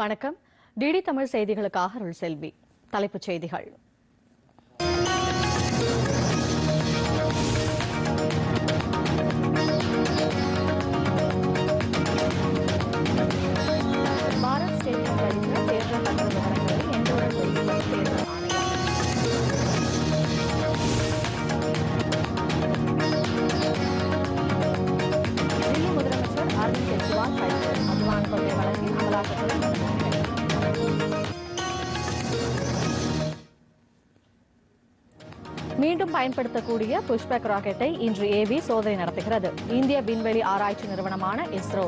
வணக்கம். டிடி தமிழ் செய்திகளுக்காக அருள் செல்வி. தலைப்புச் செய்திகள். மீண்டும் பயன்படுத்தக்கூடிய புஷ்பக் ராக்கெட்டை இன்று ஏவி சோதனை நடத்துகிறது. இந்திய விண்வெளி ஆராய்ச்சி நிறுவனமான இஸ்ரோ.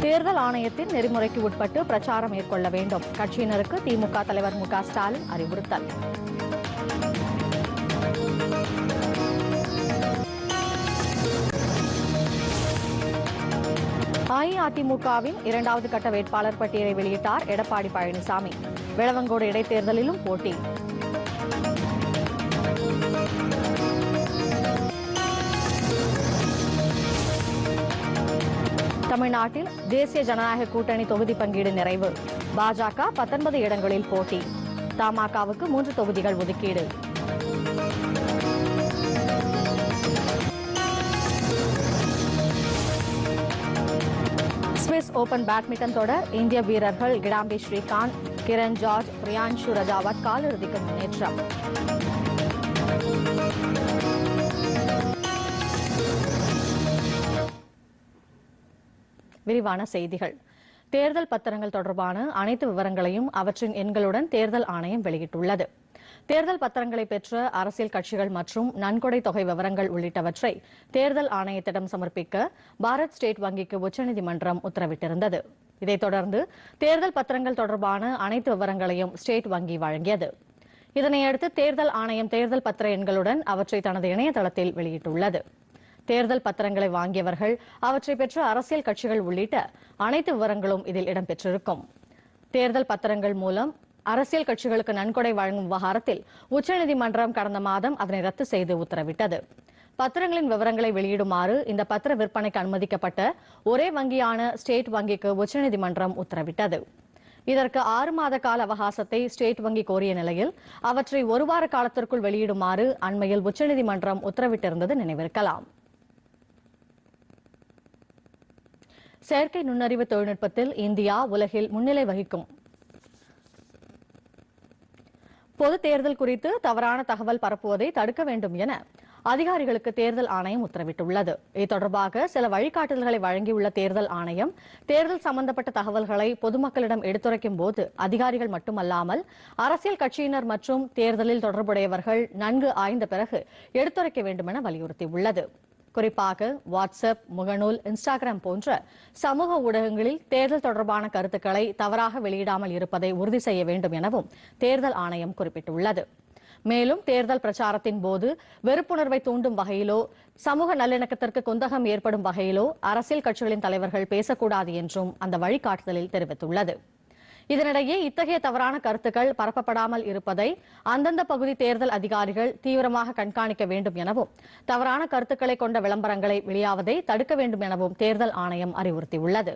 தேர்தல் ஆணையத்தின் நெறிமுறைக்கு உட்பட்டு பிரச்சாரம் மேற்கொள்ள வேண்டும். கட்சியினருக்கு திமுக தலைவர் மு க ஸ்டாலின் அறிவுறுத்தல். அஇஅதிமுகவின் இரண்டாவது கட்ட வேட்பாளர் பட்டியலை வெளியிட்டார் எடப்பாடி பழனிசாமி. விளவங்கோடு இடைத்தேர்தலிலும் போட்டி. தமிழ்நாட்டில் தேசிய ஜனநாயக கூட்டணி தொகுதி பங்கீடு நிறைவு. பாஜக பத்தொன்பது இடங்களில் போட்டி. தமாகவுக்கு மூன்று தொகுதிகள் ஒதுக்கீடு. சுவிஸ் ஓபன் பேட்மிண்டன் தொடர் இந்திய வீரர்கள் கிடாம்பி ஸ்ரீகாந்த் கிரண் ஜார்ஜ் பிரியான்ஷு ரஜாவத் காலிறுதிக்கு முன்னேற்றம். விரிவான செய்திகள். தேர்தல் பத்திரங்கள் தொடர்பான அனைத்து விவரங்களையும் அவற்றின் எண்களுடன் தேர்தல் ஆணையம் வெளியிட்டுள்ளது. தேர்தல் பத்திரங்களை பெற்ற அரசியல் கட்சிகள் மற்றும் நன்கொடை தொகை விவரங்கள் உள்ளிட்டவற்றை தேர்தல் ஆணையத்திடம் சமர்ப்பிக்க பாரத் ஸ்டேட் வங்கிக்கு உச்சநீதிமன்றம் உத்தரவிட்டிருந்தது. இதைத் தொடர்ந்து தேர்தல் பத்திரங்கள் தொடர்பான அனைத்து விவரங்களையும் ஸ்டேட் வங்கி வழங்கியது. இதனையடுத்து தேர்தல் ஆணையம் தேர்தல் பத்திர எண்களுடன் அவற்றை தனது இணையதளத்தில் வெளியிட்டுள்ளது. தேர்தல் பத்திரங்களை வாங்கியவர்கள் அவற்றை பெற்ற அரசியல் கட்சிகள் உள்ளிட்ட அனைத்து விவரங்களும் இதில் இடம்பெற்றிருக்கும். தேர்தல் பத்திரங்கள் மூலம் அரசியல் கட்சிகளுக்கு நன்கொடை வழங்கும் விவகாரத்தில் உச்சநீதிமன்றம் கடந்த மாதம் அதனை ரத்து செய்து உத்தரவிட்டது. பத்திரங்களின் விவரங்களை வெளியிடுமாறு இந்த பத்திர விற்பனைக்கு அனுமதிக்கப்பட்ட ஒரே வங்கியான ஸ்டேட் வங்கிக்கு உச்சநீதிமன்றம் உத்தரவிட்டது. இதற்கு ஆறு மாத கால அவகாசத்தை ஸ்டேட் வங்கி கோரிய நிலையில் அவற்றை ஒரு வார காலத்திற்குள் வெளியிடுமாறு அண்மையில் உச்சநீதிமன்றம் உத்தரவிட்டிருந்தது நினைவிருக்கலாம். செயற்கை நுண்ணறிவு தொழில்நுட்பத்தில் இந்தியா உலகில் முன்னிலை வகிக்கும் பொது தேர்தல் குறித்து தவறான தகவல் பரப்புவதை தடுக்க வேண்டும் என அதிகாரிகளுக்கு தேர்தல் ஆணையம் உத்தரவிட்டுள்ளது. இது தொடர்பாக சில வழிகாட்டுதல்களை வழங்கியுள்ள தேர்தல் ஆணையம் தேர்தல் சம்பந்தப்பட்ட தகவல்களை பொதுமக்களிடம் எடுத்துரைக்கும் போது அதிகாரிகள் மட்டுமல்லாமல் அரசியல் கட்சியினர் மற்றும் தேர்தலில் தொடர்புடையவர்கள் நன்கு ஆய்ந்த பிறகு எடுத்துரைக்க வேண்டும் என வலியுறுத்தியுள்ளது. குறிப்பாக வாட்ஸ்அப் முகநூல் இன்ஸ்டாகிராம் போன்ற சமூக ஊடகங்களில் தேர்தல் தொடர்பான கருத்துக்களை தவறாக வெளியிடாமல் இருப்பதை உறுதி செய்ய வேண்டும் எனவும் தேர்தல் ஆணையம் குறிப்பிட்டுள்ளது. மேலும் தேர்தல் பிரச்சாரத்தின் போது வெறுப்புணர்வை தூண்டும் வகையிலோ சமூக நல்லிணக்கத்திற்கு குந்தகம் ஏற்படும் வகையிலோ அரசியல் கட்சிகளின் தலைவர்கள் பேசக்கூடாது என்றும் அந்த வழிகாட்டுதலில் தெரிவித்துள்ளது. இதனிடையே இத்தகைய தவறான கருத்துக்கள் பரப்பப்படாமல் இருப்பதை அந்தந்த பகுதி தேர்தல் அதிகாரிகள் தீவிரமாக கண்காணிக்க வேண்டும் எனவும் தவறான கருத்துக்களை கொண்ட விளம்பரங்களை வெளியாவதை தடுக்க வேண்டும் எனவும் தேர்தல் ஆணையம் அறிவுறுத்தியுள்ளது.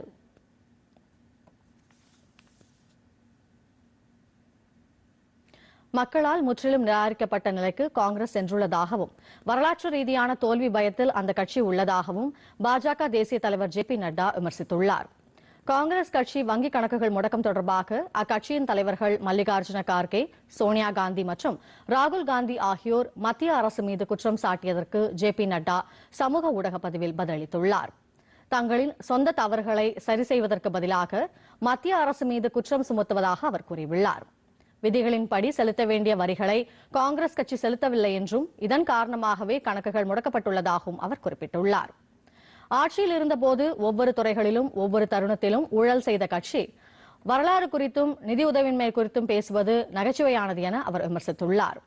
மக்களால் முற்றிலும் நிராகரிக்கப்பட்ட நிலைக்கு காங்கிரஸ் சென்றுள்ளதாகவும் வரலாற்று ரீதியான தோல்வி பயத்தில் அந்த கட்சி உள்ளதாகவும் பாஜக தேசிய தலைவர் ஜே பி நட்டா விமர்சித்துள்ளார். காங்கிரஸ் கட்சி வங்கி கணக்குகள் முடக்கம் தொடர்பாக அக்கட்சியின் தலைவர்கள் மல்லிகார்ஜுன கார்கே சோனியா காந்தி மற்றும் ராகுல் காந்தி ஆகியோர் மத்திய அரசு மீது குற்றம் சாட்டியதற்கு ஜே பி நட்டா சமூக ஊடக பதிவில் பதிலளித்துள்ளார். தங்களின் சொந்த தவறுகளை சரி செய்வதற்கு பதிலாக மத்திய அரசு மீது குற்றம் சுமத்துவதாக அவர் கூறியுள்ளார். விதிகளின்படி செலுத்த வேண்டிய வரிகளை காங்கிரஸ் கட்சி செலுத்தவில்லை என்றும் இதன் காரணமாகவே கணக்குகள் முடக்கப்பட்டுள்ளதாகவும் அவர் குறிப்பிட்டுள்ளார். ஆட்சியில் இருந்தபோது ஒவ்வொரு துறைகளிலும் ஒவ்வொரு தருணத்திலும் ஊழல் செய்த கட்சி. வரலாறு குறித்தும் நிதி உதவின்மை குறித்தும் பேசுவது நகைச்சுவையானது என அவர் விமர்சித்துள்ளார்.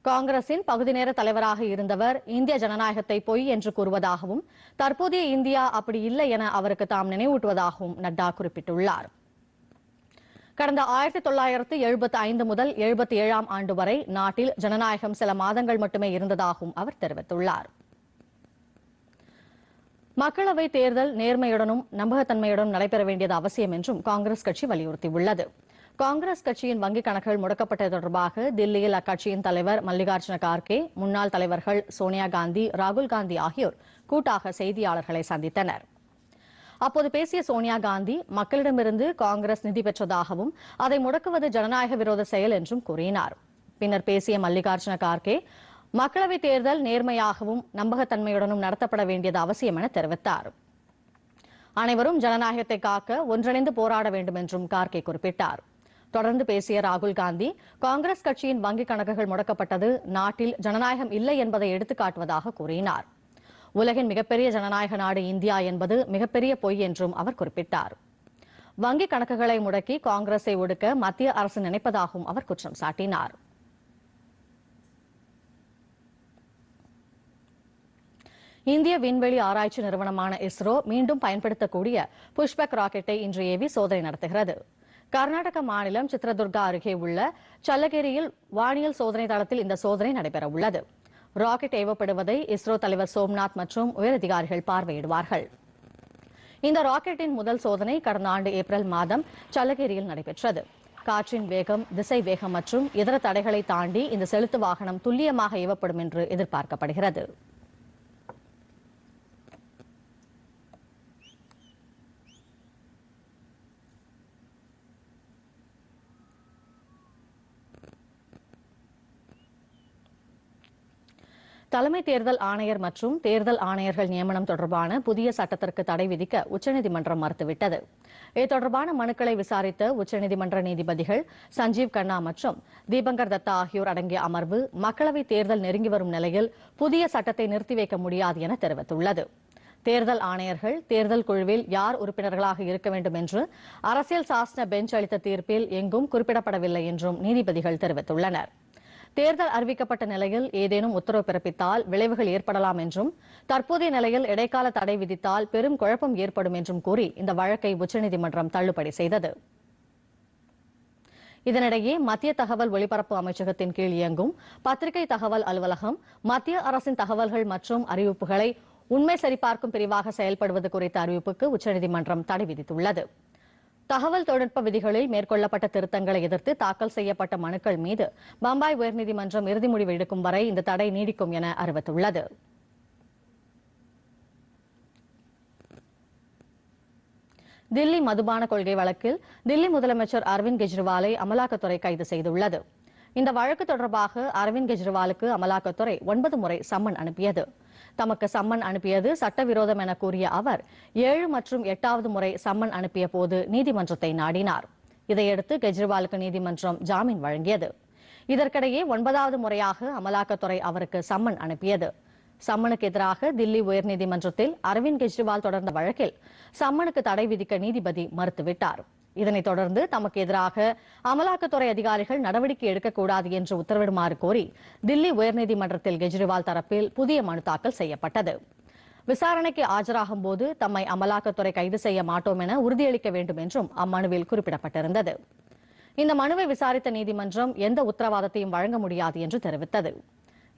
காங்கிரசின் பகுதி நேர தலைவராக இருந்தவர் இந்திய ஜனநாயகத்தை பொய் என்று கூறுவதாகவும் தற்போதைய இந்தியா அப்படி இல்லை என அவருக்கு தாம் நினைவூட்டுவதாகவும் நட்டா குறிப்பிட்டுள்ளார். கடந்த ஆயிரத்தி தொள்ளாயிரத்து எழுபத்தி ஐந்து முதல் எழுபத்தி ஏழாம் ஆண்டு வரை நாட்டில் ஜனநாயகம் சில மாதங்கள் மட்டுமே இருந்ததாகவும் அவர் தெரிவித்துள்ளார். மக்களவை தேர்தல் நேர்மையுடனும் நம்பகத்தன்மையுடனும் நடைபெற வேண்டியது அவசியம் என்றும் காங்கிரஸ் கட்சி வலியுறுத்தியுள்ளது. காங்கிரஸ் கட்சியின் வங்கிக் கணக்குகள் முடக்கப்பட்டது தொடர்பாக தில்லியில் அக்கட்சியின் தலைவர் மல்லிகார்ஜுன கார்கே முன்னாள் தலைவர்கள் சோனியா காந்தி ராகுல் காந்தி ஆகியோர் கூட்டாக செய்தியாளர்களை சந்தித்தனர். அப்போது பேசிய சோனியா காந்தி மக்களிடமிருந்து காங்கிரஸ் நிதி பெற்றதாகவும் அதை முடக்குவது ஜனநாயக விரோத செயல் என்றும் கூறினார். பின்னர் பேசிய மல்லிகார்ஜுன கார்கே மக்களவைத் தேர்தல் நேர்மையாகவும் நம்பகத்தன்மையுடனும் நடத்தப்பட வேண்டியது அவசியம் என தெரிவித்தார். அனைவரும் ஜனநாயகத்தை காக்க ஒன்றிணைந்து போராட வேண்டும் என்றும் கார்கே குறிப்பிட்டார். தொடர்ந்து பேசிய ராகுல் காந்தி காங்கிரஸ் கட்சியின் வங்கிக் கணக்குகள் முடக்கப்பட்டது நாட்டில் ஜனநாயகம் இல்லை என்பதை எடுத்துக்காட்டுவதாக கூறினார். உலகின் மிகப்பெரிய ஜனநாயக நாடு இந்தியா என்பது மிகப்பெரிய பொய் என்றும் அவர் குறிப்பிட்டார். வங்கிக் கணக்குகளை முடக்கி காங்கிரஸை ஒடுக்க மத்திய அரசு நினைப்பதாகவும் அவர் குற்றம் சாட்டினார். இந்திய விண்வெளி ஆராய்ச்சி நிறுவனமான இஸ்ரோ மீண்டும் பயன்படுத்தக்கூடிய புஷ்பக் ராக்கெட்டை இன்று ஏவி சோதனை நடத்துகிறது. கர்நாடக மாநிலம் சித்ரதுர்கா அருகே உள்ள சல்லகேரியில் வானியல் சோதனை தளத்தில் இந்த சோதனை நடைபெற உள்ளது ராக்கெட் ஏவப்படுவதை இஸ்ரோ தலைவர் சோம்நாத் மற்றும் உயரதிகாரிகள் பார்வையிடுவார்கள். இந்த ராக்கெட்டின் முதல் சோதனை கடந்த ஆண்டு ஏப்ரல் மாதம் சல்லகேரியில் நடைபெற்றது. காற்றின் வேகம் திசை வேகம் மற்றும் இதர தடைகளை தாண்டி இந்த செலுத்து வாகனம் துல்லியமாக ஏவப்படும் என்று எதிர்பார்க்கப்படுகிறது. தலைமை தேர்தல் ஆணையர் மற்றும் தேர்தல் ஆணையர்கள் நியமனம் தொடர்பான புதிய சட்டத்திற்கு தடை விதிக்க உச்சநீதிமன்றம் மறுத்துவிட்டது. இது தொடர்பான மனுக்களை விசாரித்த உச்சநீதிமன்ற நீதிபதிகள் சஞ்சீவ் கண்ணா மற்றும் தீபங்கர் தத்தா ஆகியோர் அடங்கிய அமர்வு மக்களவை தேர்தல் நெருங்கி வரும் நிலையில் புதிய சட்டத்தை நிறுத்தி வைக்க முடியாது என தெரிவித்துள்ளது. தேர்தல் ஆணையர்கள் தேர்தல் குழுவில் யார் உறுப்பினர்களாக இருக்க வேண்டும் என்று அரசியல் சாசன பெஞ்ச் அளித்த தீர்ப்பில் எங்கும் குறிப்பிடப்படவில்லை என்றும் நீதிபதிகள் தெரிவித்துள்ளனர். தேர்தல் அறிவிக்கப்பட்ட நிலையில் ஏதேனும் உத்தரவு பிறப்பித்தால் விளைவுகள் ஏற்படலாம் என்றும் தற்போதைய நிலையில் இடைக்கால தடை விதித்தால் பெரும் குழப்பம் ஏற்படும் என்றும் கூறி இந்த வழக்கை உச்சநீதிமன்றம் தள்ளுபடி செய்தது. இதனிடையே மத்திய தகவல் ஒலிபரப்பு அமைச்சகத்தின் கீழ் இயங்கும் பத்திரிகை தகவல் அலுவலகம் மத்திய அரசின் தகவல்கள் மற்றும் அறிவிப்புகளை உண்மை சரிபார்க்கும் பிரிவாக செயல்படுவது குறித்த அறிவிப்புக்கு உச்சநீதிமன்றம் தடை விதித்துள்ளது. தகவல் தொழில்நுட்ப விதிகளில் மேற்கொள்ளப்பட்ட திருத்தங்களை எதிர்த்து தாக்கல் செய்யப்பட்ட மனுக்கள் மீது பம்பாய் உயர்நீதிமன்றம் இறுதி முடிவு எடுக்கும் வரை இந்த தடை நீடிக்கும் என அறிவித்துள்ளது. தில்லி மதுபான கொள்கை வழக்கில் தில்லி முதலமைச்சர் அரவிந்த் கெஜ்ரிவாலை அமலாக்கத்துறை கைது செய்துள்ளது. இந்த வழக்கு தொடர்பாக அரவிந்த் கெஜ்ரிவாலுக்கு அமலாக்கத்துறை ஒன்பது முறை சம்மன் அனுப்பியது. தமக்கு சம்மன் அனுப்பியது சட்டவிரோதம் என கூறிய அவர் ஏழு மற்றும் எட்டாவது முறை சம்மன் அனுப்பிய போது நீதிமன்றத்தை நாடினார். இதையடுத்து கெஜ்ரிவாலுக்கு நீதிமன்றம் ஜாமீன் வழங்கியது. இதற்கிடையே ஒன்பதாவது முறையாக அமலாக்கத்துறை அவருக்கு சம்மன் அனுப்பியது. சம்மனுக்கு எதிராக தில்லி உயர்நீதிமன்றத்தில் அரவிந்த் கெஜ்ரிவால் தொடர்ந்த வழக்கில் சம்மனுக்கு தடை விதிக்க நீதிபதி மறுத்துவிட்டார். இதனைத் தொடர்ந்து தமக்கு எதிராக அமலாக்கத்துறை அதிகாரிகள் நடவடிக்கை எடுக்கக்கூடாது என்று உத்தரவிடுமாறு கோரி தில்லி உயர்நீதிமன்றத்தில் கெஜ்ரிவால் தரப்பில் புதிய மனு தாக்கல் செய்யப்பட்டது. விசாரணைக்கு ஆஜராகும் போது தம்மை அமலாக்கத்துறை கைது செய்ய மாட்டோம் என உறுதியளிக்க வேண்டும் என்றும் அம்மனுவில் குறிப்பிடப்பட்டிருந்தது. இந்த மனுவை விசாரித்த நீதிமன்றம் எந்த உத்தரவாதத்தையும் வழங்க முடியாது என்று தெரிவித்தது.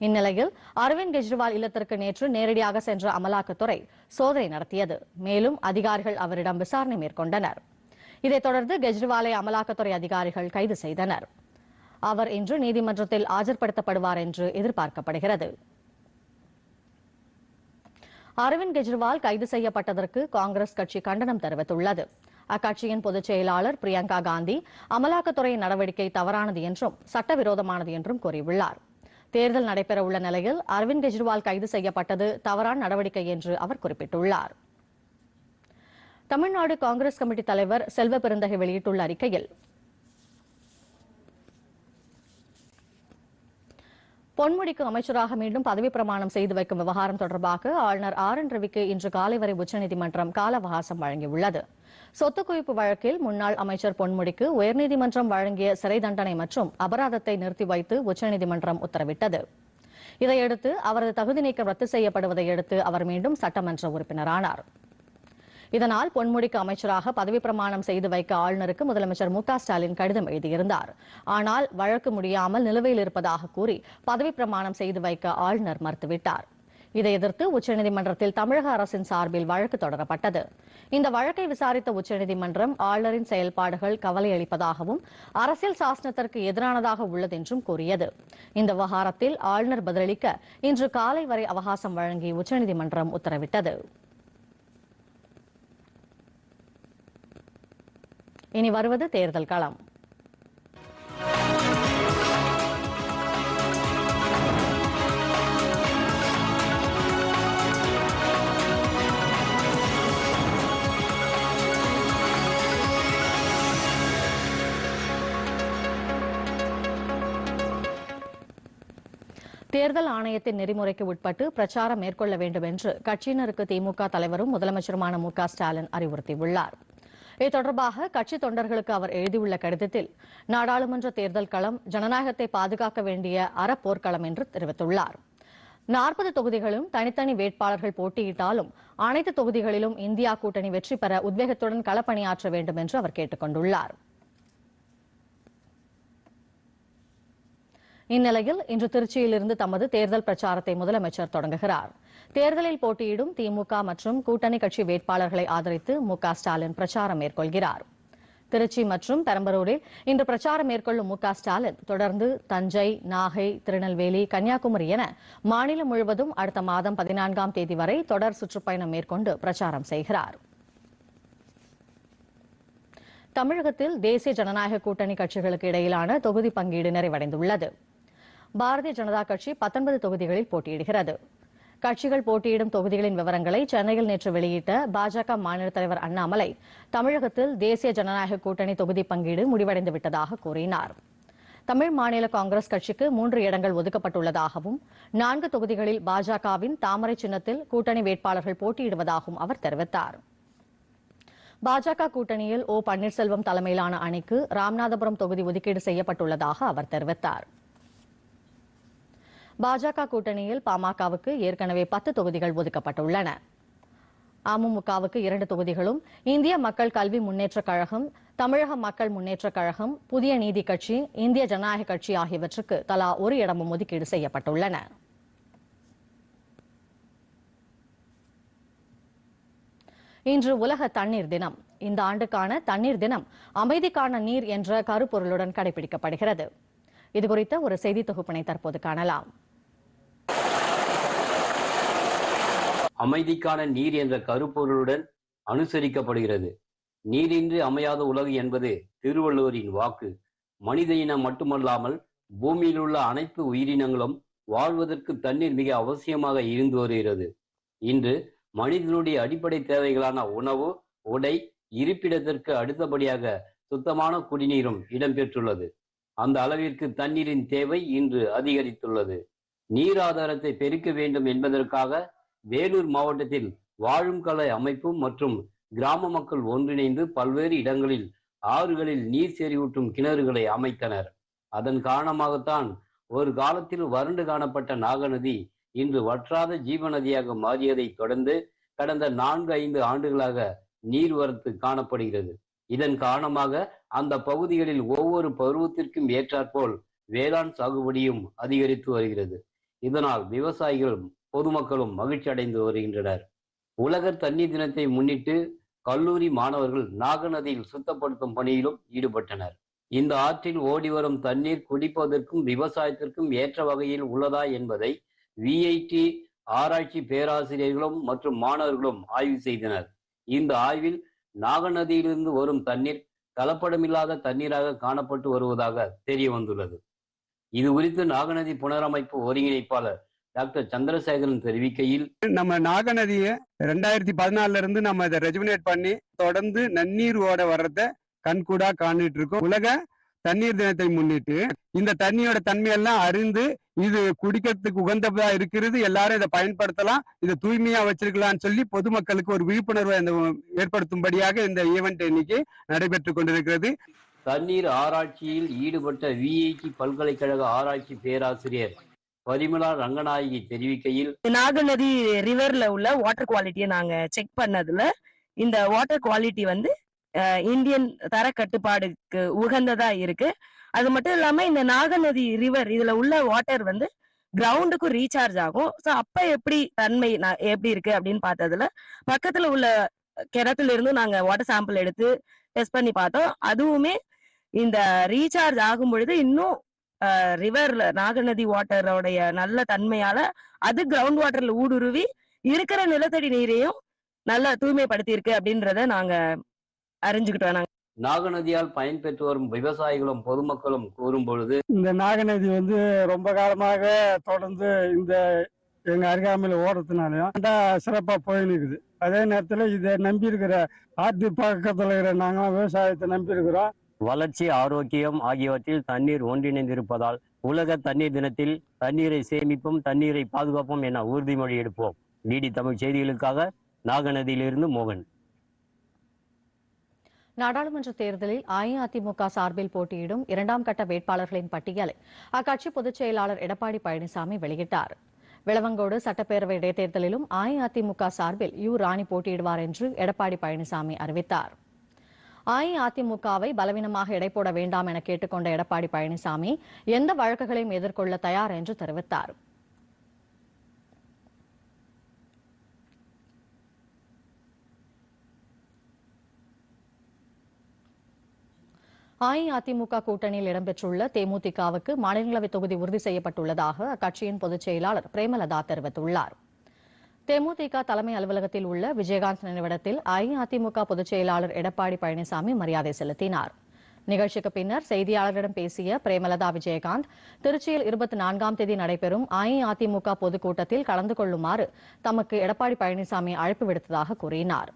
இந்நிலையில் அரவிந்த் கெஜ்ரிவால் இல்லத்திற்கு நேற்று நேரடியாக சென்ற அமலாக்கத்துறை சோதனை நடத்தியது. மேலும் அதிகாரிகள் அவரிடம் விசாரணை மேற்கொண்டனர். இதைத் தொடர்ந்து கெஜ்ரிவாலை அமலாக்கத்துறை அதிகாரிகள் கைது செய்தனர். அவர் இன்று நீதிமன்றத்தில் ஆஜர்படுத்தப்படுவார் என்று எதிர்பார்க்கப்படுகிறது. அரவிந்த் கெஜ்ரிவால் கைது செய்யப்பட்டதற்கு காங்கிரஸ் கட்சி கண்டனம் தெரிவித்துள்ளது. அக்கட்சியின் பொதுச் செயலாளர் பிரியங்கா காந்தி அமலாக்கத்துறையின் நடவடிக்கை தவறானது என்றும் சட்டவிரோதமானது என்றும் கூறியுள்ளார். தேர்தல் நடைபெறவுள்ள நிலையில் அரவிந்த் கெஜ்ரிவால் கைது செய்யப்பட்டது தவறான நடவடிக்கை என்று அவர் குறிப்பிட்டுள்ளார். தமிழ்நாடு காங்கிரஸ் கமிட்டி தலைவர் செல்வ பெருந்தகை வெளியிட்டுள்ள அறிக்கையில் பொன்முடிக்கு அமைச்சராக மீண்டும் பதவி பிரமாணம் செய்து வைக்கும் விவகாரம் தொடர்பாக ஆளுநர் ஆர் என் ரவிக்கு இன்று காலை வரை உச்சநீதிமன்றம் கால அவகாசம் வழங்கியுள்ளது. சொத்து குவிப்பு வழக்கில் முன்னாள் அமைச்சர் பொன்முடிக்கு உயர்நீதிமன்றம் வழங்கிய சிறை தண்டனை மற்றும் அபராதத்தை நிறுத்தி வைத்து உச்சநீதிமன்றம் உத்தரவிட்டது. இதையடுத்து அவரது தகுதி நீக்கம் ரத்து செய்யப்படுவதை அடுத்து அவர் மீண்டும் சட்டமன்ற உறுப்பினரானாா் இதனால் பொன்முடிக்கு அமைச்சராக பதவி பிரமாணம் செய்து வைக்க ஆளுநருக்கு முதலமைச்சர் மு ஸ்டாலின் கடிதம் எழுதியிருந்தார். ஆனால் வழக்கு முடியாமல் நிலுவையில் இருப்பதாக கூறி பதவி பிரமாணம் செய்து வைக்க ஆளுநர் மறுத்துவிட்டார். இதை எதிர்த்து உச்சநீதிமன்றத்தில் தமிழக அரசின் சார்பில் வழக்கு தொடரப்பட்டது. இந்த வழக்கை விசாரித்த உச்சநீதிமன்றம் ஆளுநரின் செயல்பாடுகள் கவலை அளிப்பதாகவும் அரசியல் சாசனத்திற்கு எதிரானதாக உள்ளது என்றும் கூறியது. இந்த விவகாரத்தில் ஆளுநர் பதிலளிக்க இன்று காலை வரை அவகாசம் வழங்கி உச்சநீதிமன்றம் உத்தரவிட்டது. இனி வருவது தேர்தல் களம். தேர்தல் ஆணையத்தின் நெறிமுறைக்கு உட்பட்டு பிரச்சாரம் மேற்கொள்ள வேண்டும் என்று கட்சியினருக்கு திமுக தலைவரும் முதலமைச்சருமான மு க ஸ்டாலின் அறிவுறுத்தியுள்ளார். இது தொடர்பாக கட்சி தொண்டர்களுக்கு அவர் எழுதியுள்ள கடிதத்தில் நாடாளுமன்ற தேர்தல் களம் ஜனநாயகத்தை பாதுகாக்க வேண்டிய அறப்போர்க்களம் என்று தெரிவித்துள்ளார். நாற்பது தொகுதிகளும் தனித்தனி வேட்பாளர்கள் போட்டியிட்டாலும் அனைத்து தொகுதிகளிலும் இந்தியா கூட்டணி வெற்றி பெற உத்வேகத்துடன் களப்பணியாற்ற வேண்டும் என்று அவர் கேட்டுக் கொண்டுள்ளார். இந்நிலையில் இன்று திருச்சியிலிருந்து தமது தேர்தல் பிரச்சாரத்தை முதலமைச்சர் தொடங்குகிறார். தேர்தலில் போட்டியிடும் திமுக மற்றும் கூட்டணி கட்சி வேட்பாளர்களை ஆதரித்து மு ஸ்டாலின் பிரச்சாரம் மேற்கொள்கிறார். திருச்சி மற்றும் பெரம்பலூரில் இன்று பிரச்சாரம் மேற்கொள்ளும் மு ஸ்டாலின் தொடர்ந்து தஞ்சை நாகை திருநெல்வேலி கன்னியாகுமரி என மாநிலம் முழுவதும் அடுத்த மாதம் பதினான்காம் தேதி வரை தொடர் சுற்றுப்பயணம் மேற்கொண்டு பிரச்சாரம் செய்கிறார். தமிழகத்தில் தேசிய ஜனநாயக கூட்டணி கட்சிகளுக்கு இடையிலான தொகுதி பங்கீடு நிறைவடைந்துள்ளது. பாரதிய ஜனதா கட்சி 19 தொகுதிகளில் போட்டியிடுகிறது. கட்சிகள் போட்டியிடும் தொகுதிகளின் விவரங்களை சென்னையில் நேற்று வெளியிட்ட பாஜக மாநில தலைவர் அண்ணாமலை தமிழகத்தில் தேசிய ஜனநாயக கூட்டணி தொகுதி பங்கீடு முடிவடைந்து விட்டதாக கூறினார். தமிழ் மாநில காங்கிரஸ் கட்சிக்கு மூன்று இடங்கள் ஒதுக்கப்பட்டுள்ளதாகவும் நான்கு தொகுதிகளில் பாஜகவின் தாமரை சின்னத்தில் கூட்டணி வேட்பாளர்கள் போட்டியிடுவதாகவும் அவர் தெரிவித்தார். பாஜக கூட்டணியில் ஓ பன்னீர்செல்வம் தலைமையிலான அணிக்கு ராமநாதபுரம் தொகுதி ஒதுக்கீடு செய்யப்பட்டுள்ளதாக அவர் தெரிவித்தார். பாஜக கூட்டணியில் பாமகவுக்கு ஏற்கனவே பத்து தொகுதிகள் ஒதுக்கப்பட்டுள்ளன. அமமுகவுக்கு இரண்டு தொகுதிகளும் இந்திய மக்கள் கல்வி முன்னேற்றக் கழகம் தமிழக மக்கள் முன்னேற்றக் கழகம் புதிய நீதி கட்சி இந்திய ஜனநாயக கட்சி ஆகியவற்றுக்கு தலா ஒரு இடமும் ஒதுக்கீடு செய்யப்பட்டுள்ளன. இன்று உலக தண்ணீர் தினம். இந்த ஆண்டுக்கான தண்ணீர் தினம் அமைதிக்கான நீர் என்ற கருப்பொருளுடன் கடைபிடிக்கப்படுகிறது. இதுகுறித்த ஒரு செய்தி தொகுப்பினை தற்போது காணலாம். அமைதிக்கான நீர் என்ற கருப்பொருளுடன் அனுசரிக்கப்படுகிறது. நீரின்றி அமையாத உலகு என்பது திருவள்ளுவரின் வாக்கு. மனித இனம் மட்டுமல்லாமல் பூமியில் உள்ள அனைத்து உயிரினங்களும் வாழ்வதற்கு தண்ணீர் மிக அவசியமாக இருந்து வருகிறது. இன்று மனிதனுடைய அடிப்படை தேவைகளான உணவு உடை இருப்பிடத்திற்கு அடுத்தபடியாக சுத்தமான குடிநீரும் இடம்பெற்றுள்ளது. அந்த அளவிற்கு தண்ணீரின் தேவை இன்று அதிகரித்துள்ளது. நீர் ஆதாரத்தை பெருக்க வேண்டும் என்பதற்காக வேலூர் மாவட்டத்தில் வாழும் கலை அமைப்பு மற்றும் கிராம மக்கள் ஒன்றிணைந்து பல்வேறு இடங்களில் ஆறுகளில் நீர் செறிவூட்டும் கிணறுகளை அமைத்தனர். அதன் காரணமாகத்தான் ஒரு காலத்தில் வறண்டு காணப்பட்ட நாகநதி இன்று வற்றாத ஜீவநதியாக மாறியதை தொடர்ந்து கடந்த நான்கு ஐந்து ஆண்டுகளாக நீர்வரத்து காணப்படுகிறது. இதன் காரணமாக அந்த பகுதிகளில் ஒவ்வொரு பருவத்திற்கும் ஏற்றாற்போல் வேளாண் சாகுபடியும் அதிகரித்து வருகிறது. இதனால் விவசாயிகள் பொதுமக்களும் மகிழ்ச்சி அடைந்து வருகின்றனர். உலகர் தண்ணீர் தினத்தை முன்னிட்டு கல்லூரி மாணவர்கள் நாகநதியில் சுத்தப்படுத்தும் பணியிலும் ஈடுபட்டனர். இந்த ஆற்றில் ஓடி வரும் தண்ணீர் குடிப்பதற்கும் விவசாயத்திற்கும் ஏற்ற வகையில் உள்ளதா என்பதை விஐடி ஆராய்ச்சி பேராசிரியர்களும் மற்றும் மாணவர்களும் ஆய்வு செய்தனர். இந்த ஆய்வில் நாகநதியிலிருந்து வரும் தண்ணீர் கலப்படமில்லாத தண்ணீராக காணப்பட்டு வருவதாக தெரிய வந்துள்ளது இது குறித்து நாகநதி புனரமைப்பு ஒருங்கிணைப்பாளர் டாக்டர் சந்திரசேகரன் தெரிவிக்கையில் நம்ம நாகநதியை ரெண்டாயிரத்தி பதினாலுல இருந்து நம்ம இதை ரெஜுமினேட் பண்ணி தொடர்ந்து நன்னீர் ஓட வர்றத கண்கூடா காணிட்டு இருக்கோம். உலக தண்ணீர் தினத்தை முன்னிட்டு இந்த தண்ணியோட தன்மையெல்லாம் அறிந்து இது குடிக்கிறதுக்கு உகந்ததா இருக்கிறது. எல்லாரும் இதை பயன்படுத்தலாம். இதை தூய்மையா வச்சிருக்கலாம்னு சொல்லி பொதுமக்களுக்கு ஒரு விழிப்புணர்வை இந்த ஏற்படுத்தும்படியாக இந்த ஈவெண்ட் இன்னைக்கு நடைபெற்று கொண்டிருக்கிறது. தண்ணீர் ஆராய்ச்சியில் ஈடுபட்ட விஐடி பல்கலைக்கழக ஆராய்ச்சி பேராசிரியர் பரிமலா ரங்கநாயகி தெரிவிக்கையில் நாகநதி ரிவர்ல உள்ள வாட்டர் குவாலிட்டியை நாங்க செக் பண்ணதுல இந்த வாட்டர் குவாலிட்டி வந்து இந்தியன் தர கட்டுப்பாடுக்கு உகந்ததா இருக்கு. அது மட்டும் இல்லாம இந்த நாகநதி ரிவர் இதுல உள்ள வாட்டர் வந்து கிரவுண்டுக்கும் ரீசார்ஜ் ஆகும். ஸோ அப்ப எப்படி தன்மை எப்படி இருக்கு அப்படின்னு பார்த்ததுல பக்கத்துல உள்ள கிணத்துல இருந்தும் நாங்க வாட்டர் சாம்பிள் எடுத்து டெஸ்ட் பண்ணி பார்த்தோம். அதுவுமே இந்த ரீசார்ஜ் ஆகும் பொழுது இன்னும் ரிவர்ல நாகநதி வாட்டரோடைய நல்ல தன்மையால அது கிரவுண்ட் வாட்டர்ல ஊடுருவி இருக்கிற நிலத்தடி நீரையும் நல்லா தூய்மைப்படுத்தி இருக்கு அப்படின்றத நாங்க அறிஞ்சுக்கிட்டோம். நாங்க நாகநதியால் பயன்பெற்று வரும் விவசாயிகளும் பொதுமக்களும் கூறும் பொழுது இந்த நாகநதி வந்து ரொம்ப காலமாக தொடர்ந்து இந்த எங்க அருகாமையில் ஓடுறதுனாலையும் சிறப்பா போயின்னு இருக்குது அதே நேரத்துல இதை நம்பி இருக்கிற ஆற்று பக்கத்துல இருக்கிற நாங்களாம் விவசாயத்தை நம்பி இருக்கிறோம் வளர்ச்சி ஆரோக்கியம் ஆகியவற்றில் தண்ணீர் ஒன்றிணைந்திருப்பதால் உலக தண்ணீர் தினத்தில் தண்ணீரை சேமிப்போம் தண்ணீரை பாதுகாப்போம் என உறுதிமொழி எடுப்போம். டிடி தமிழ் செய்திகளுக்காக நாகநதியிலிருந்து மோகன். நாடாளுமன்ற தேர்தலில் அஇஅதிமுக சார்பில் போட்டியிடும் இரண்டாம் கட்ட வேட்பாளர்களின் பட்டியலை அக்கட்சி பொதுச் செயலாளர் எடப்பாடி பழனிசாமி வெளியிட்டார். விளவங்கோடு சட்டப்பேரவை இடைத்தேர்தலிலும் அஇஅதிமுக சார்பில் யு ராணி போட்டியிடுவார் என்று எடப்பாடி பழனிசாமி அறிவித்தார். அஇஅதிமுகவை பலவீனமாக எடை போட வேண்டாம் என கேட்டுக்கொண்ட எடப்பாடி பழனிசாமி எந்த வழக்குகளையும் எதிர்கொள்ள தயார் என்று தெரிவித்தார். அஇஅதிமுக கூட்டணியில் இடம்பெற்றுள்ள தேமுதிகவுக்கு மாநிலங்களவை தொகுதி உறுதி செய்யப்பட்டுள்ளதாக அக்கட்சியின் பொதுச் செயலாளர் பிரேமலதா தெரிவித்துள்ளார். தேமுதிக தலைமை அலுவலகத்தில் உள்ள விஜயகாந்த் நினைவிடத்தில் அஇஅதிமுக பொதுச் செயலாளர் எடப்பாடி பழனிசாமி மரியாதை செலுத்தினார். நிகழ்ச்சிக்கு பின்னர் செய்தியாளர்களிடம் பேசிய பிரேமலதா விஜயகாந்த் திருச்சியில் இருபத்தி நான்காம் தேதி நடைபெறும் அஇஅதிமுக பொதுக்கூட்டத்தில் கலந்து கொள்ளுமாறு தமக்கு எடப்பாடி பழனிசாமி அழைப்பு விடுத்ததாக கூறினார்.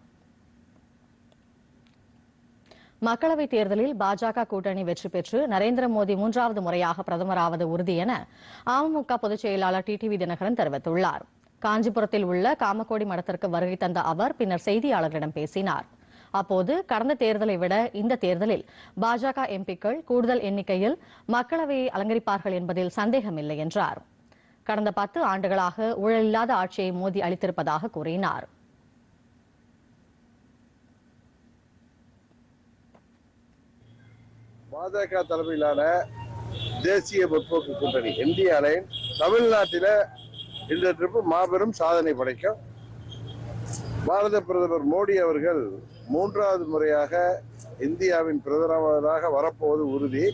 மக்களவைத் தேர்தலில் பாஜக கூட்டணி வெற்றி பெற்று நரேந்திர மோடி மூன்றாவது முறையாக பிரதமராவது உறுதி என அமமுக பொதுச் செயலாளர் டிடிவி தினகரன் தெரிவித்துள்ளார். காஞ்சிபுரத்தில் உள்ள காமக்கோடி மடத்திற்கு வருகை தந்த அவர் பின்னர் செய்தியாளர்களிடம் பேசினார். அப்போது கடந்த தேர்தலை விட இந்த தேர்தலில் பாஜக எம்பிக்கள் கூடுதல் எண்ணிக்கையில் மக்களவையை அலங்கரிப்பார்கள் என்பதில் சந்தேகமில்லை என்றார். கடந்த பத்து ஆண்டுகளாக ஊழலில்லாத ஆட்சியை மோடி அளித்திருப்பதாக கூறினார். பாஜக தலைமையிலான தேசிய முற்போக்கு கூட்டணி இந்திய அலைன் தமிழ்நாட்டில இந்த ட்ரிப்பு மாபெரும் சாதனை படைக்கும். பாரத பிரதமர் மோடி அவர்கள் மூன்றாவது முறையாக இந்தியாவின் பிரதமராக வரப்போவது உறுதி.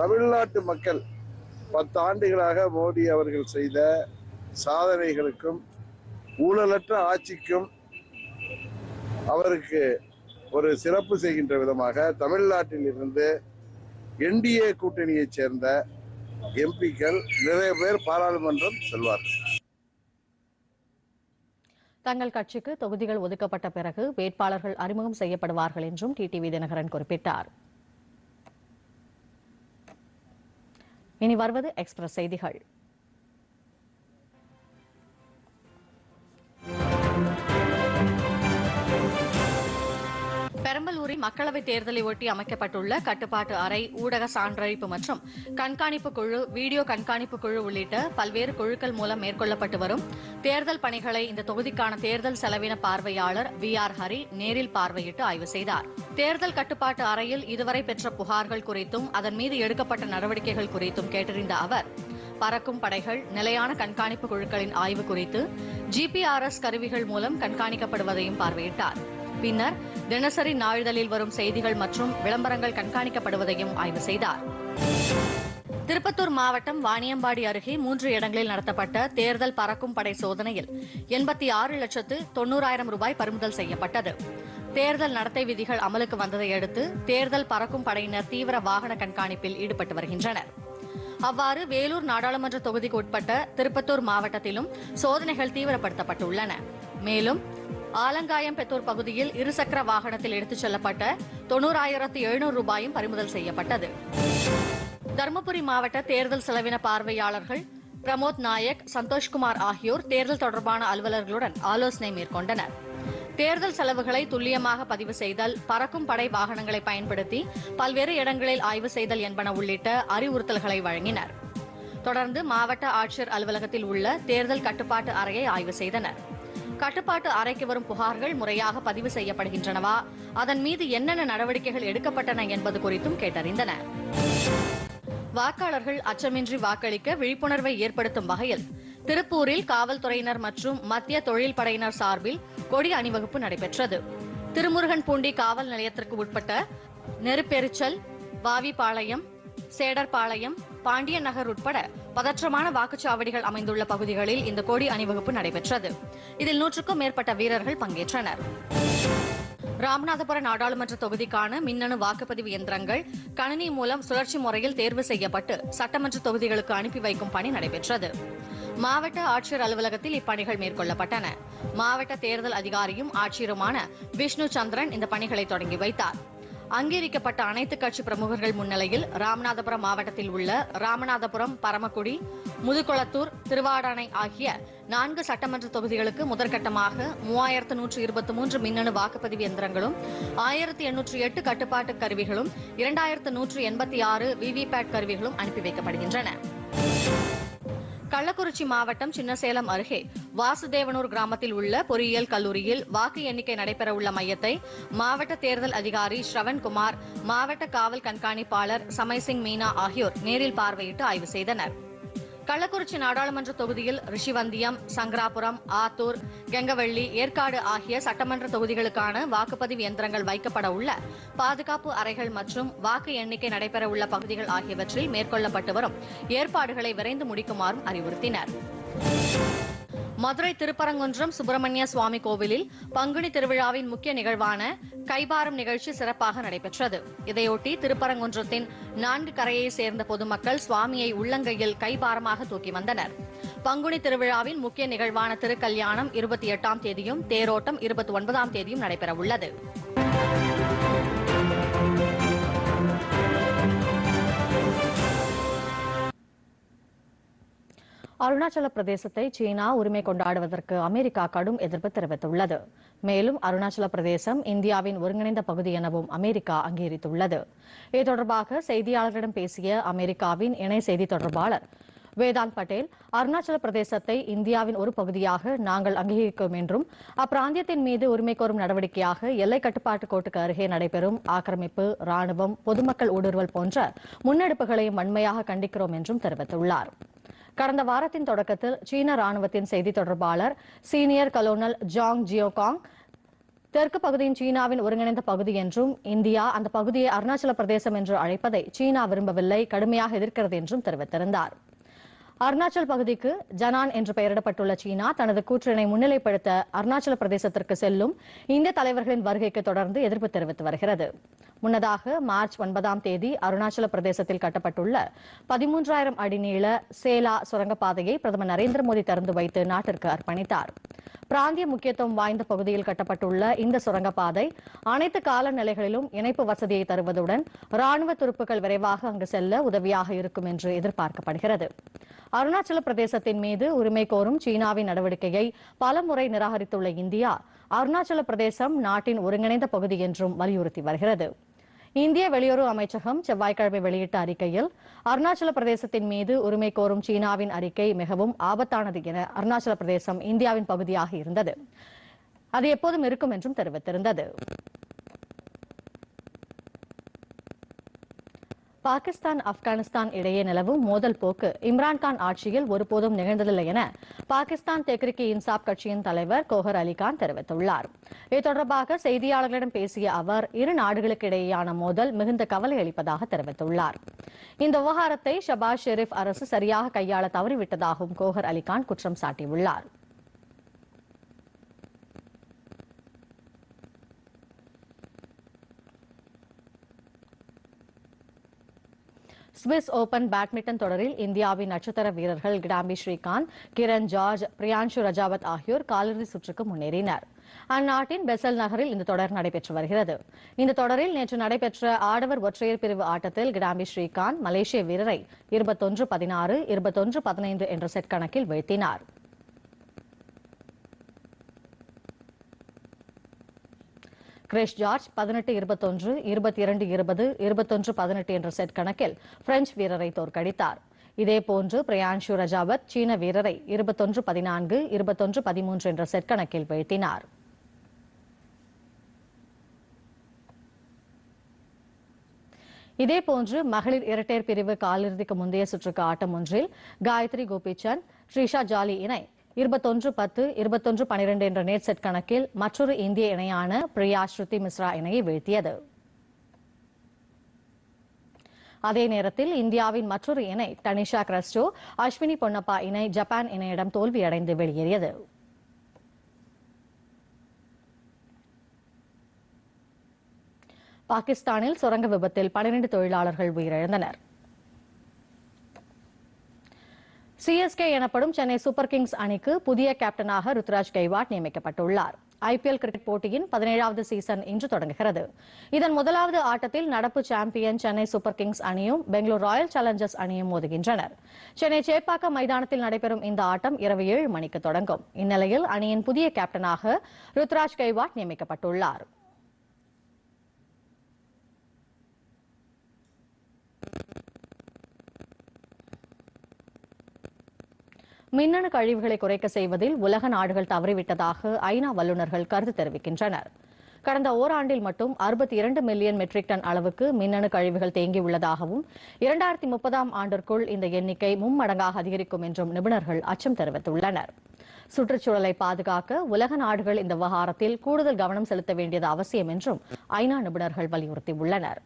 தமிழ்நாட்டு மக்கள் பத்து ஆண்டுகளாக மோடி அவர்கள் செய்த சாதனைகளுக்கும் ஊழலற்ற ஆட்சிக்கும் அவருக்கு ஒரு சிறப்பு செய்கின்ற விதமாக தமிழ்நாட்டில் இருந்து என்டிஏ கூட்டணியைச் சேர்ந்த எம்பிக்கள் நிறைய பேர் பாராளுமன்றம் செல்வார்கள். தங்கள் கட்சிக்கு தொகுதிகள் ஒதுக்கப்பட்ட பிறகு வேட்பாளர்கள் அறிமுகம் செய்யப்படுவார்கள் என்றும் டிடிவி தினகரன் குறிப்பிட்டார். இனி வருவது எக்ஸ்பிரஸ் செய்திகள். மக்களவைத் தேர்தலை ஒட்டி அமைக்கப்பட்டுள்ள கட்டுப்பாட்டு அறை ஊடக சான்றளிப்பு மற்றும் கண்காணிப்பு குழு வீடியோ கண்காணிப்பு குழு உள்ளிட்ட பல்வேறு குழுக்கள் மூலம் மேற்கொள்ளப்பட்டு வரும். தேர்தல் பணிகளை இந்த தொகுதிக்கான தேர்தல் செலவின பார்வையாளர் வி ஆர் ஹரி நேரில் பார்வையிட்டு ஆய்வு செய்தார். தேர்தல் கட்டுப்பாட்டு அறையில் இதுவரை பெற்ற புகார்கள் குறித்தும் அதன் மீது எடுக்கப்பட்ட நடவடிக்கைகள் குறித்தும் கேட்டறிந்த அவர் பறக்கும் படைகள் நிலையான கண்காணிப்பு குழுக்களின் ஆய்வு குறித்து ஜிபிஆர்எஸ் கருவிகள் மூலம் கண்காணிக்கப்படுவதையும் பார்வையிட்டார். பின்னர் தினசரி நாளிதழில் வரும் செய்திகள் மற்றும் விளம்பரங்கள் கண்காணிக்கப்படுவதையும் ஆய்வு செய்தார். திருப்பத்தூர் மாவட்டம் வாணியம்பாடி அருகே மூன்று இடங்களில் நடத்தப்பட்ட தேர்தல் பறக்கும் படை சோதனையில் எண்பத்தி ஆறு லட்சத்து தொண்ணூறாயிரம் ரூபாய் பறிமுதல் செய்யப்பட்டது. தேர்தல் நடத்தை விதிகள் அமலுக்கு வந்ததை அடுத்து தேர்தல் பறக்கும் படையினர் தீவிர வாகன கண்காணிப்பில் ஈடுபட்டு வருகின்றனர். அவ்வாறு வேலூர் நாடாளுமன்ற தொகுதிக்கு உட்பட்ட திருப்பத்தூர் மாவட்டத்திலும் சோதனைகள் தீவிரப்படுத்தப்பட்டுள்ளன. மேலும் ஆலங்காயம்பெத்தூர் பகுதியில் இருசக்கர வாகனத்தில் எடுத்துச் செல்லப்பட்ட தொண்ணூறாயிரத்து எழுநூறு ரூபாயும் பறிமுதல் செய்யப்பட்டது. தருமபுரி மாவட்ட தேர்தல் செலவின பார்வையாளர்கள் பிரமோத் நாயக் சந்தோஷ்குமார் ஆகியோர் தேர்தல் தொடர்பான அலுவலர்களுடன் ஆலோசனை மேற்கொண்டனர். தேர்தல் செலவுகளை துல்லியமாக பதிவு செய்தல் பறக்கும் படை வாகனங்களை பயன்படுத்தி பல்வேறு இடங்களில் ஆய்வு செய்தல் என்பன உள்ளிட்ட அறிவுறுத்தல்களை வழங்கினர். தொடர்ந்து மாவட்ட ஆட்சியர் அலுவலகத்தில் உள்ள தேர்தல் கட்டுப்பாட்டு அறையை ஆய்வு செய்தனர். கட்டுப்பாட்டு அறைக்கு வரும் புகார்கள் முறையாக பதிவு செய்யப்படுகின்றனவா? அதன் மீது என்னென்ன நடவடிக்கைகள் எடுக்கப்பட்டன என்பது குறித்தும் கேட்டறிந்தனர் வாக்காளர்கள் அச்சமின்றி வாக்களிக்க விழிப்புணர்வை ஏற்படுத்தும் வகையில் திருப்பூரில் காவல்துறையினர் மற்றும் மத்திய தொழில் படையினர் சார்பில் கொடி அணிவகுப்பு நடைபெற்றது. திருமுருகன் பூண்டி காவல் நிலையத்திற்கு உட்பட்ட நெருப்பெரிச்சல் வாவிப்பாளையம் சேடர்பாளையம் பாண்டியன் நகர் உட்பட பதற்றமான வாக்குச்சாவடிகள் அமைந்துள்ள பகுதிகளில் இந்த கொடி அணிவகுப்பு நடைபெற்றது. இதில் நூற்றுக்கும் மேற்பட்ட வீரர்கள் பங்கேற்றனர். ராமநாதபுரம் நாடாளுமன்ற தொகுதிக்கான மின்னணு வாக்குப்பதிவு இயந்திரங்கள் கணினி மூலம் சுழற்சி முறையில் தேர்வு செய்யப்பட்டு சட்டமன்ற தொகுதிகளுக்கு அனுப்பி வைக்கும் பணி நடைபெற்றது. மாவட்ட ஆட்சியர் அலுவலகத்தில் இப்பணிகள் மேற்கொள்ளப்பட்டன. மாவட்ட தேர்தல் அதிகாரியும் ஆட்சியருமான விஷ்ணு சந்திரன் இந்த பணிகளை தொடங்கி வைத்தார். அங்கீகரிக்கப்பட்ட அனைத்து கட்சி பிரமுகர்கள் முன்னிலையில் ராமநாதபுரம் மாவட்டத்தில் உள்ள ராமநாதபுரம் பரமக்குடி முதுகுளத்தூர் திருவாடானை ஆகிய நான்கு சட்டமன்ற தொகுதிகளுக்கு முதற்கட்டமாக மூவாயிரத்து நூற்று இருபத்தி மூன்று மின்னணு வாக்குப்பதிவு இயந்திரங்களும் ஆயிரத்தி எண்ணூற்று எட்டு கட்டுப்பாட்டு கருவிகளும் இரண்டாயிரத்து நூற்று எண்பத்தி ஆறு விவிபேட் கருவிகளும் அனுப்பி வைக்கப்படுகின்றன. கள்ளக்குறிச்சி மாவட்டம் சின்னசேலம் அருகே வாசுதேவனூர் கிராமத்தில் உள்ள பொறியியல் கல்லூரியில் வாக்கு எண்ணிக்கை நடைபெறவுள்ள மையத்தை மாவட்ட தேர்தல் அதிகாரி ஸ்ரவன்குமார் மாவட்ட காவல் கண்காணிப்பாளர் சமைசிங் மீனா ஆகியோர் நேரில் பார்வையிட்டு ஆய்வு செய்தனர். கள்ளக்குறிச்சி நாடாளுமன்ற தொகுதியில் ரிஷிவந்தியம் சங்கராபுரம் ஆத்தூர் கெங்கவள்ளி ஏற்காடு ஆகிய சட்டமன்ற தொகுதிகளுக்கான வாக்குப்பதிவு இயந்திரங்கள் வைக்கப்பட உள்ள பாதுகாப்பு அறைகள் மற்றும் வாக்கு எண்ணிக்கை நடைபெற உள்ள பகுதிகள் ஆகியவற்றில் மேற்கொள்ளப்பட்டு வரும். ஏற்பாடுகளை விரைந்து முடிக்குமாறும் அறிவுறுத்தினர். மதுரை திருப்பரங்குன்றம் சுப்பிரமணிய சுவாமி கோவிலில் பங்குனி திருவிழாவின் முக்கிய நிகழ்வான கைபாரம் நிகழ்ச்சி சிறப்பாக நடைபெற்றது. இதையொட்டி திருப்பரங்குன்றத்தின் நான்கு கரையை சேர்ந்த பொதுமக்கள் சுவாமியை உள்ளங்கையில் கைபாரமாக தூக்கி வந்தனர். பங்குனி திருவிழாவின் முக்கிய நிகழ்வான திருக்கல்யாணம் இருபத்தி எட்டாம் தேதியும் தேரோட்டம் இருபத்தி ஒன்பதாம் தேதியும் நடைபெறவுள்ளது. அருணாச்சல பிரதேசத்தை சீனா உரிமை கொண்டாடுவதற்கு அமெரிக்கா கடும் எதிர்ப்பு தெரிவித்துள்ளது. மேலும் அருணாச்சல பிரதேசம் இந்தியாவின் ஒருங்கிணைந்த பகுதி எனவும் அமெரிக்கா அங்கீகரித்துள்ளது. இது தொடர்பாக செய்தியாளர்களிடம் பேசிய அமெரிக்காவின் இணை செய்தி தொடர்பாளர் வேதாந்த் பட்டேல் அருணாச்சல பிரதேசத்தை இந்தியாவின் ஒரு பகுதியாக நாங்கள் அங்கீகரிக்கும் என்றும் அப்பிராந்தியத்தின் மீது உரிமை கோரும் நடவடிக்கையாக எல்லை கட்டுப்பாட்டு கோட்டுக்கு அருகே நடைபெறும் ஆக்கிரமிப்பு ராணுவம் பொதுமக்கள் ஊடுருவல் போன்ற முன்னெடுப்புகளையும் வன்மையாக கண்டிக்கிறோம் என்றும் தெரிவித்துள்ளார். கடந்த வாரத்தின் தொடக்கத்தில் சீன ராணுவத்தின் செய்தி தொடர்பாளர் சீனியர் கலோனல் ஜாங் ஜியோகாங் தெற்கு பகுதியின் சீனாவின் ஒருங்கிணைந்த பகுதி என்றும் இந்தியா அந்த பகுதியை அருணாச்சல பிரதேசம் என்று அழைப்பதை சீனா விரும்பவில்லை கடுமையாக எதிர்க்கிறது என்றும் தெரிவித்திருந்தார். அருணாச்சல் பகுதிக்கு ஜனான் என்று பெயரிடப்பட்டுள்ள சீனா தனது கூற்றினை முன்னிலைப்படுத்த அருணாச்சல பிரதேசத்திற்கு செல்லும் இந்திய தலைவர்களின் வருகைக்கு தொடர்ந்து எதிர்ப்பு தெரிவித்து வருகிறது. முன்னதாக மார்ச் ஒன்பதாம் தேதி அருணாச்சல பிரதேசத்தில் கட்டப்பட்டுள்ள பதிமூன்றாயிரம் அடி நீள சேலா சுரங்கப்பாதையை பிரதமர் நரேந்திர மோடி திறந்து வைத்து நாட்டிற்கு அர்ப்பணித்தார். பிராந்திய முக்கியத்துவம் வாய்ந்த பகுதியில் கட்டப்பட்டுள்ள இந்த சுரங்கப்பாதை அனைத்து காலநிலைகளிலும் இணைப்பு வசதியை தருவதுடன் ராணுவ துருப்புகள் விரைவாக அங்கு செல்ல உதவியாக இருக்கும் என்று எதிர்பார்க்கப்படுகிறது. அருணாச்சல பிரதேசத்தின் மீது உரிமை கோரும் சீனாவின் நடவடிக்கையை பலமுறை நிராகரித்துள்ள இந்தியா அருணாச்சல பிரதேசம் நாட்டின் ஒருங்கிணைந்த பகுதி என்றும் வலியுறுத்தி வருகிறது. இந்திய வெளியுறவு அமைச்சகம் செவ்வாய்க்கிழமை வெளியிட்ட அறிக்கையில் அருணாச்சல பிரதேசத்தின் மீது உரிமை கோரும் சீனாவின் அறிக்கை மிகவும் ஆபத்தானது என அருணாச்சல பிரதேசம் இந்தியாவின் பகுதியாக இருந்தது. அது எப்போதும் இருக்கும் என்றும் தெரிவித்திருந்தது. பாகிஸ்தான் ஆப்கானிஸ்தான் இடையே நிலவும் மோதல் போக்கு இம்ரான்கான் ஆட்சியில் ஒருபோதும் நிகழ்ந்ததில்லை என பாகிஸ்தான் தெக்ரிக்கி இன்சாப் கட்சியின் தலைவர் கோஹர் அலிகான் தெரிவித்துள்ளார். இது தொடர்பாக செய்தியாளர்களிடம் பேசிய அவர் இரு நாடுகளுக்கு இடையேயான மோதல் மிகுந்த கவலை அளிப்பதாக தெரிவித்துள்ளார். இந்த விவகாரத்தை ஷபாஸ் ஷெரீப் அரசு சரியாக கையாள தவறிவிட்டதாகவும் கோஹர் அலிகான் குற்றம் சாட்டியுள்ளார். சுவிஸ் ஓபன் பேட்மிண்டன் தொடரில் இந்தியாவின் நட்சத்திர வீரர்கள் கிடாம்பி ஸ்ரீகாந்த் கிரண் ஜார்ஜ் பிரியான்ஷு ரஜாவத் ஆகியோர் காலிறுதி சுற்றுக்கு முன்னேறினர். அந்நாட்டின் பெசல் நகரில் இந்த தொடர் நடைபெற்று வருகிறது. இந்த தொடரில் நேற்று நடைபெற்ற ஆடவர் ஒற்றையர் பிரிவு ஆட்டத்தில் கிடாம்பி ஸ்ரீகாந்த் மலேசிய வீரரை இருபத்தொன்று பதினாறு இருபத்தொன்று பதினைந்து என்ற செட் கணக்கில் வீழ்த்தினார். கிரேஷ் ஜார்ஜ் பதினெட்டு இருபத்தொன்று இருபத்தி இரண்டு இருபது இருபத்தொன்று பதினெட்டு என்ற செட் கணக்கில் பிரெஞ்சு வீரரை தோற்கடித்தார். இதேபோன்று பிரியான்ஷு ரஜாவத் சீன வீரரை இருபத்தொன்று பதினான்கு இருபத்தொன்று பதிமூன்று என்ற செட் கணக்கில் வீழ்த்தினார். இதேபோன்று மகளிர் இரட்டையர் பிரிவு காலிறுதிக்கு முந்தைய சுற்றுக்கு ஆட்டம் ஒன்றில் காயத்ரி கோபிச்சந்த் ஸ்ரீஷா ஜாலி இணை இருபத்தொன்று பத்து இருபத்தொன்று பனிரெண்டு என்ற நேர் செட் கணக்கில் மற்றொரு இந்திய இணையான பிரியா ஸ்ருதி மிஸ்ரா இணையை வீழ்த்தியது. அதே நேரத்தில் இந்தியாவின் மற்றொரு இணை டனிஷா கிரஸ்டோ அஸ்வினி பொன்னப்பா இணை ஜப்பான் இணையிடம் தோல்வியடைந்து வெளியேறியது. பாகிஸ்தானில் சுரங்க விபத்தில் பனிரெண்டு தொழிலாளர்கள் உயிரிழந்தனர். சிஎஸ்கே எனப்படும் சென்னை சூப்பர் கிங்ஸ் அணிக்கு புதிய கேப்டனாக ருத்ராஜ் கெய்வாட் நியமிக்கப்பட்டுள்ளார். ஐபிஎல் கிரிக்கெட் போட்டியின் பதினேழாவது சீசன் இன்று தொடங்குகிறது. இதன் முதலாவது ஆட்டத்தில் நடப்பு சாம்பியன் சென்னை சூப்பர் கிங்ஸ் அணியும் பெங்களூர் ராயல் சேலஞ்சர்ஸ் அணியும் மோதுகின்றனர். சென்னை சேப்பாக்கம் மைதானத்தில் நடைபெறும் இந்த ஆட்டம் இரவு ஏழு மணிக்கு தொடங்கும். இந்நிலையில் அணியின் புதிய கேப்டனாக ருத்ராஜ் கெய்வாட் நியமிக்கப்பட்டுள்ளார். மின்னணு கழிவுகளை குறைக்க செய்வதில் உலக நாடுகள் தவறிவிட்டதாக ஐநா வல்லுநர்கள் கருத்து தெரிவிக்கின்றனர். கடந்த ஓராண்டில் மட்டும் அறுபத்தி இரண்டு மில்லியன் மெட்ரிக் டன் அளவுக்கு மின்னணு கழிவுகள் தேங்கியுள்ளதாகவும் இரண்டாயிரத்தி முப்பதாம் ஆண்டிற்குள் இந்த எண்ணிக்கை மும்மடங்காக அதிகரிக்கும் என்றும் நிபுணர்கள் அச்சம் தெரிவித்துள்ளனர். சுற்றுச்சூழலை பாதுகாக்க உலக நாடுகள் இந்த விவகாரத்தில் கூடுதல் கவனம் செலுத்த வேண்டியது அவசியம் என்றும் ஐநா நிபுணர்கள் வலியுறுத்தியுள்ளனா்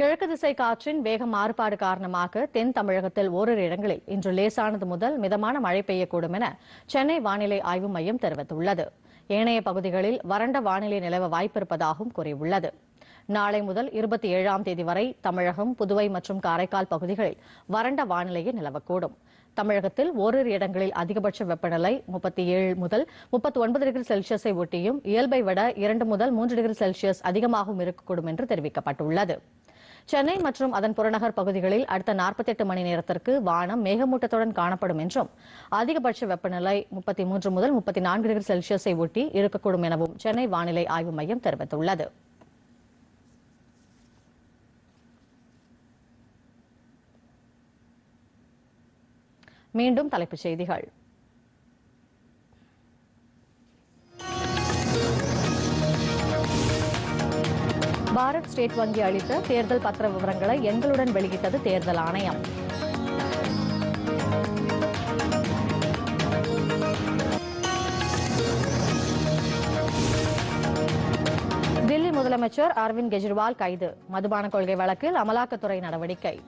கிழக்கு திசை காற்றின் வேக மாறுபாடு காரணமாக தென் தமிழகத்தில் ஓரிரு இடங்களில் இன்று லேசானது முதல் மிதமான மழை பெய்யக்கூடும் என சென்னை வானிலை ஆய்வு மையம் தெரிவித்துள்ளது. ஏனைய பகுதிகளில் வறண்ட வானிலை நிலவ வாய்ப்பிருப்பதாகவும் கூறியுள்ளது. நாளை முதல் இருபத்தி ஏழாம் தேதி வரை தமிழகம் புதுவை மற்றும் காரைக்கால் பகுதிகளில் வறண்ட வானிலையே நிலவக்கூடும். தமிழகத்தில் ஓரிரு இடங்களில் அதிகபட்ச வெப்பநிலை முப்பத்தி ஏழு முதல் முப்பத்தி ஒன்பது டிகிரி செல்சியஸை ஒட்டியும் இயல்பை விட இரண்டு முதல் மூன்று டிகிரி செல்சியஸ் அதிகமாகவும் இருக்கக்கூடும் என்று தெரிவிக்கப்பட்டுள்ளது. சென்னை மற்றும் அதன் புறநகர் பகுதிகளில் அடுத்த 48 மணி நேரத்திற்கு வானம் மேகமூட்டத்துடன் காணப்படும் என்றும் அதிகபட்ச வெப்பநிலை முப்பத்தி மூன்று முதல் முப்பத்தி நான்கு டிகிரி செல்சியஸை ஒட்டி இருக்கக்கூடும் எனவும் சென்னை வானிலை ஆய்வு மையம் தெரிவித்துள்ளது. மீண்டும் தலைப்புச் செய்திகள். பாரத் ஸ்டேட் வங்கி அளித்த தேர்தல் பத்திர விவரங்களை எங்களுடன் வெளியிட்டது தேர்தல் ஆணையம். தில்லி முதலமைச்சர் அரவிந்த் கெஜ்ரிவால் கைது. மதுபான கொள்கை வழக்கில் அமலாக்கத்துறை நடவடிக்கை.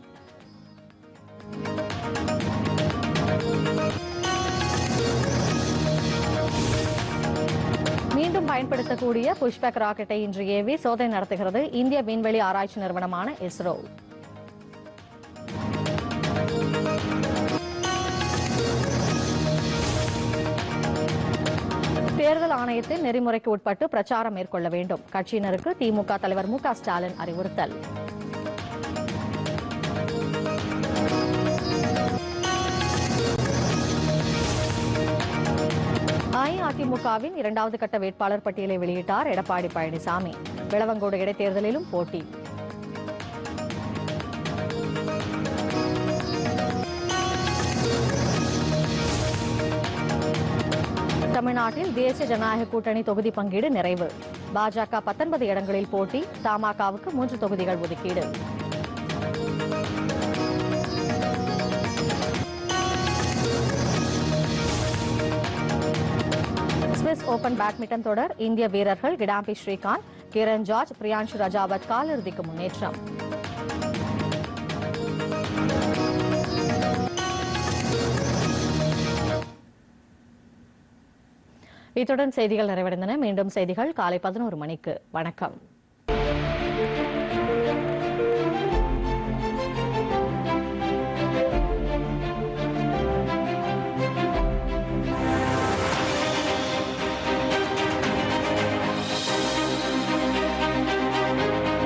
பயன்படுத்தக்கூடிய புஷ்பேக் ராக்கெட்டை இன்று ஏவி சோதனை நடத்துகிறது இந்திய விண்வெளி ஆராய்ச்சி நிறுவனமான இஸ்ரோ. தேர்தல் ஆணையத்தின் நெறிமுறைக்கு உட்பட்டு பிரச்சாரம் மேற்கொள்ள வேண்டும். கட்சியினருக்கு திமுக தலைவர் மு க ஸ்டாலின் அறிவுறுத்தல். அஇஅதிமுகவின் இரண்டாவது கட்ட வேட்பாளர் பட்டியலை வெளியிட்டார் எடப்பாடி பழனிசாமி. விளவங்கோடு இடைத்தேர்தலிலும் போட்டி. தமிழ்நாட்டில் தேசிய ஜனநாயக கூட்டணி தொகுதி பங்கீடு நிறைவு. பாஜக பத்தொன்பது இடங்களில் போட்டி தமாகவுக்கு மூன்று தொகுதிகள் ஒதுக்கீடு. சுவிஸ் ஓபன் பேட்மிண்டன் தொடர் இந்திய வீரர்கள் கிடாம்பி ஸ்ரீகாந்த் கிரண் ஜார்ஜ் பிரியான்ஷு ரஜாவத் காலிறுதிக்கு முன்னேற்றம். இத்துடன் செய்திகள் நிறைவடைந்தன. மீண்டும் செய்திகள் காலை பதினோரு மணிக்கு. வணக்கம்.